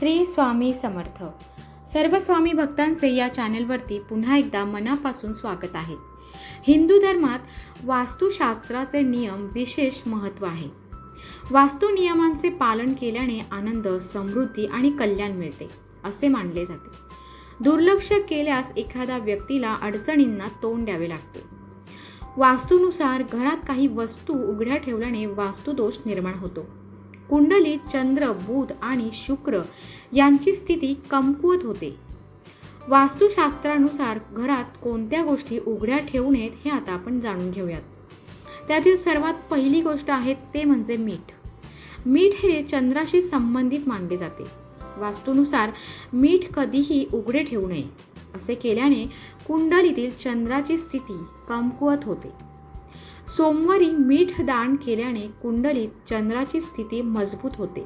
श्री स्वामी समर्थ. सर्व स्वामी भक्तांचे या चॅनेलवरती पुन्हा एकदा मनापासून स्वागत आहे. हिंदू धर्मात वास्तुशास्त्राचे नियम विशेष महत्त्व आहे. वास्तू नियमांचे पालन केल्याने आनंद समृद्धी आणि कल्याण मिळते असे मानले जाते. दुर्लक्ष केल्यास एखाद्या व्यक्तीला अडचणींना तोंड द्यावे लागते. वास्तूनुसार घरात काही वस्तू उघड्या ठेवल्याने वास्तुदोष निर्माण होतो. कुंडलीत चंद्र बुध आणि शुक्र यांची स्थिती कमकुवत होते. वास्तुशास्त्रानुसार घरात कोणत्या गोष्टी उघड्या ठेवू नयेत हे आता आपण जाणून घेऊयात. त्यातील सर्वात पहिली गोष्ट आहे ते म्हणजे मीठ. मीठ हे चंद्राशी संबंधित मानले जाते. वास्तूनुसार मीठ कधीही उघडे ठेवू नये. असे केल्याने कुंडलीतील चंद्राची स्थिती कमकुवत होते. सोमवारी मीठ दान केल्याने कुंडलीत चंद्राची स्थिती मजबूत होते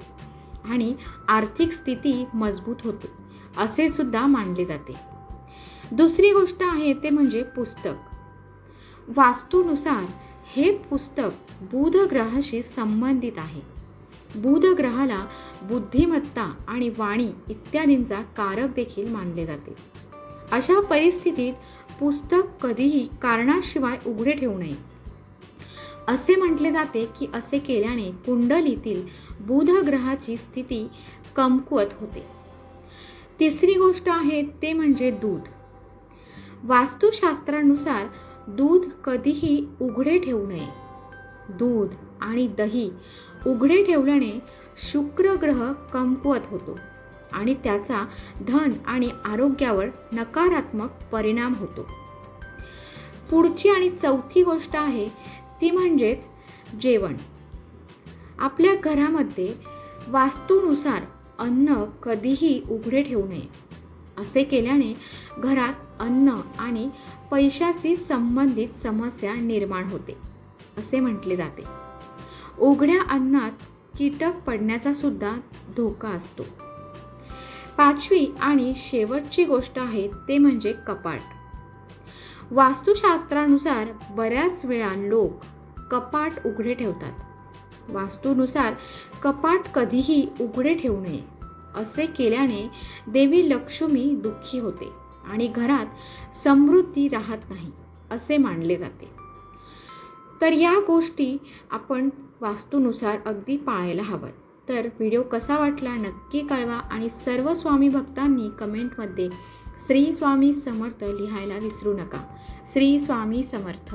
आणि आर्थिक स्थिती मजबूत होते असे सुद्धा मानले जाते. दुसरी गोष्ट आहे ते म्हणजे पुस्तक. वास्तूनुसार हे पुस्तक बुध ग्रहाशी संबंधित आहे. बुध ग्रहाला बुद्धिमत्ता आणि वाणी इत्यादींचा कारक देखील मानले जाते. अशा परिस्थितीत पुस्तक कधीही कारणाशिवाय उघडे ठेवू नये. असे म्हटले जाते की असे केल्याने कुंडलीतील बुध ग्रहाची स्थिती कमकुवत होते. तिसरी गोष्ट आहे ते म्हणजे दूध. वास्तुशास्त्रानुसार दूध कधीही उघडे ठेवू नये. दूध आणि दही उघडे ठेवल्याने शुक्र ग्रह कमकुवत होतो आणि त्याचा धन आणि आरोग्यावर नकारात्मक परिणाम होतो. पुढची आणि चौथी गोष्ट आहे ती म्हणजेच जेवण. आपल्या घरामध्ये वास्तूनुसार अन्न कधीही उघडे ठेवू नये. असे केल्याने घरात अन्न आणि पैशाची संबंधित समस्या निर्माण होते असे म्हटले जाते. उघड्या अन्नात कीटक पडण्याचा सुद्धा धोका असतो. पाचवी आणि शेवटची गोष्ट आहे ते म्हणजे कपाट. वास्तुशास्त्रानुसार बऱ्याच वेळा लोक कपाट उघडे ठेवतात. वास्तूनुसार कपाट कधीही उघडे ठेवू नये असे केल्याने देवी लक्ष्मी दुःखी होते आणि घरात समृद्धी राहत नाही असे मानले जाते. तर या गोष्टी आपण वास्तूनुसार अगदी पाळायला हव्यात. तर व्हिडिओ कसा वाटला नक्की कळवा आणि सर्व स्वामी भक्तांनी कमेंटमध्ये श्री स्वामी समर्थ लिहायला विसरू नका. श्री स्वामी समर्थ.